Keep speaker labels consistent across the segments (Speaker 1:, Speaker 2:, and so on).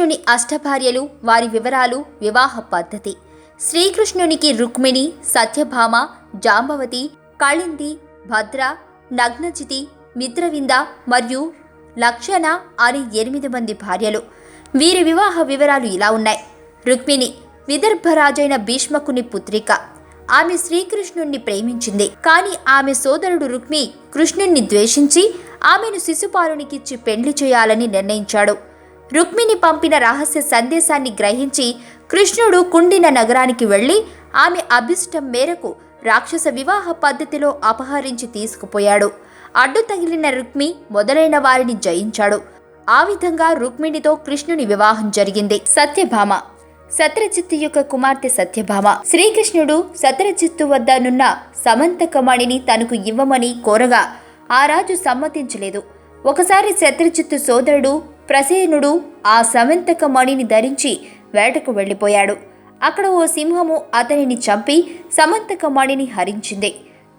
Speaker 1: శ్రీకృష్ణుని అష్టభార్యలు వారి వివరాలు వివాహ పద్ధతి. శ్రీకృష్ణునికి రుక్మిణి సత్యభామ జాంబవతి కళింది భద్ర నగ్నజితి మిత్రవింద మరియు లక్షణ అని ఎనిమిది మంది భార్యలు. వీరి వివాహ వివరాలు ఇలా ఉన్నాయి. రుక్మిణి విదర్భరాజైన భీష్మకుని పుత్రిక. ఆమె శ్రీకృష్ణుణ్ణి ప్రేమించింది. కానీ ఆమె సోదరుడు రుక్మి కృష్ణుణ్ణి ద్వేషించి ఆమెను శిశుపాలునికిచ్చి పెండ్లి చేయాలని నిర్ణయించాడు. రుక్మిణి పంపిన రహస్య సందేశాన్ని గ్రహించి కృష్ణుడు కుండిన నగరానికి వెళ్ళి ఆమె అభిష్టం మేరకు రాక్షస వివాహ పద్ధతిలో అపహరించి తీసుకుపోయాడు. అడ్డు తగిలిన రుక్మి మొదలైన వారిని జయించాడు. ఆ విధంగా రుక్మిణితో కృష్ణుని వివాహం జరిగింది. సత్యభామ. సత్రజిత్తు యొక్క కుమార్తె సత్యభామ. శ్రీకృష్ణుడు సత్రజిత్తు వద్ద నున్న సమంతకమణిని తనకు ఇవ్వమని కోరగా ఆ రాజు సమ్మతించలేదు. ఒకసారి శత్రుజిత్తు సోదరుడు ప్రసేనుడు ఆ సమంతక మణిని ధరించి వేటకు వెళ్ళిపోయాడు. అక్కడ ఓ సింహము అతనిని చంపి సమంతక మణిని హరించింది.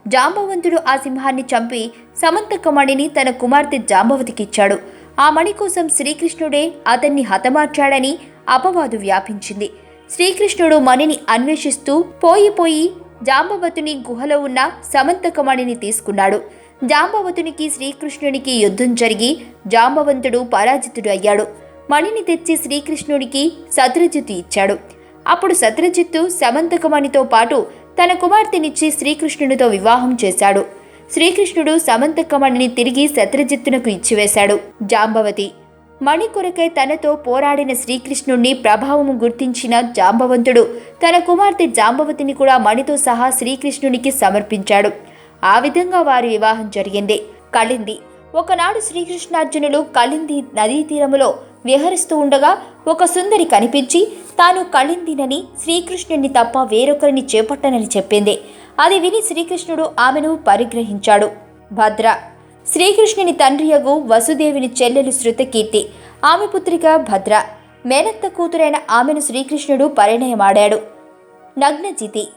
Speaker 1: జాంబవంతుడు ఆ సింహాన్ని చంపి సమంతక మణిని తన కుమార్తె జాంబవతికిచ్చాడు ఆ మణి కోసం శ్రీకృష్ణుడే అతన్ని హతమార్చాడని అపవాదు వ్యాపించింది. శ్రీకృష్ణుడు మణిని అన్వేషిస్తూ పోయిపోయి జాంబవతుని గుహలో ఉన్న సమంతకమణిని తీసుకున్నాడు. జాంబవతునికి శ్రీకృష్ణునికి యుద్ధం జరిగి జాంబవంతుడు పరాజితుడు అయ్యాడు మణిని తెచ్చి శ్రీకృష్ణుడికి శత్రుజిత్తు ఇచ్చాడు. అప్పుడు శత్రుజిత్తు సమంతకమణితో పాటు తన కుమార్తెనిచ్చి శ్రీకృష్ణునితో వివాహం చేశాడు. శ్రీకృష్ణుడు సమంతకమణిని తిరిగి శత్రుజిత్తునకు ఇచ్చివేశాడు. జాంబవతి మణి కొరకై తనతో పోరాడిన శ్రీకృష్ణుణ్ణి ప్రభావము గుర్తించిన జాంబవంతుడు తన కుమార్తె జాంబవతిని కూడా మణితో సహా శ్రీకృష్ణునికి సమర్పించాడు. ఆ విధంగా వారి వివాహం జరిగింది. కళింది. ఒకనాడు శ్రీకృష్ణార్జునులు కళింది నదీ తీరములో విహరిస్తూ ఉండగా ఒక సుందరి కనిపించి తాను కళిందినని శ్రీకృష్ణుని తప్ప వేరొకరిని చేపట్టనని చెప్పింది. అది విని శ్రీకృష్ణుడు ఆమెను పరిగ్రహించాడు. భద్ర. శ్రీకృష్ణుని తండ్రియగు వసుదేవిని చెల్లెలు శృతకీర్తి ఆమె పుత్రిక భద్ర. మేనత్త కూతురైన ఆమెను శ్రీకృష్ణుడు పరిణయమాడాడు. నగ్నజితి.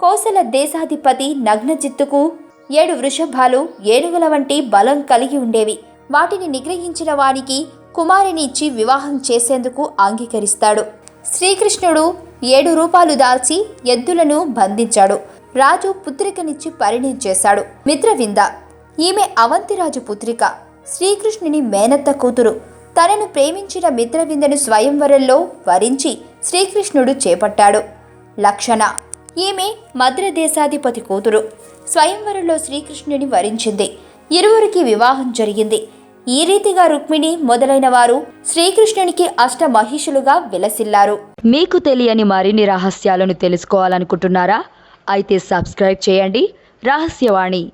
Speaker 1: కోసల దేశాధిపతి నగ్నజిత్తుకు ఏడు వృషభాలు ఏనుగుల వంటి బలం కలిగి ఉండేవి. వాటిని నిగ్రహించిన వారికి కుమారుని ఇచ్చి వివాహం చేసేందుకు అంగీకరిస్తాడు. శ్రీకృష్ణుడు ఏడు రూపాలు దాల్చి ఎద్దులను బంధించాడు. రాజు పుత్రికనిచ్చి పరిణయం చేశాడు. మిత్రవింద. ఈమె అవంతిరాజు పుత్రిక. శ్రీకృష్ణుని మేనత్త కూతురు. తనను ప్రేమించిన మిత్రవిందను స్వయంవరంలో వరించి శ్రీకృష్ణుడు చేపట్టాడు. లక్షణ. ఈమె మద్రదేశాధిపతి కూతురు. స్వయంవరంలో శ్రీకృష్ణుని వరించింది. ఇరువురికి వివాహం జరిగింది. ఈ రీతిగా రుక్మిణి మొదలైన వారు శ్రీకృష్ణునికి అష్ట మహిషులుగా విలసిల్లారు.
Speaker 2: మీకు తెలియని మరిన్ని రహస్యాలను తెలుసుకోవాలనుకుంటున్నారా? అయితే సబ్స్క్రైబ్ చేయండి. రహస్యవాణి.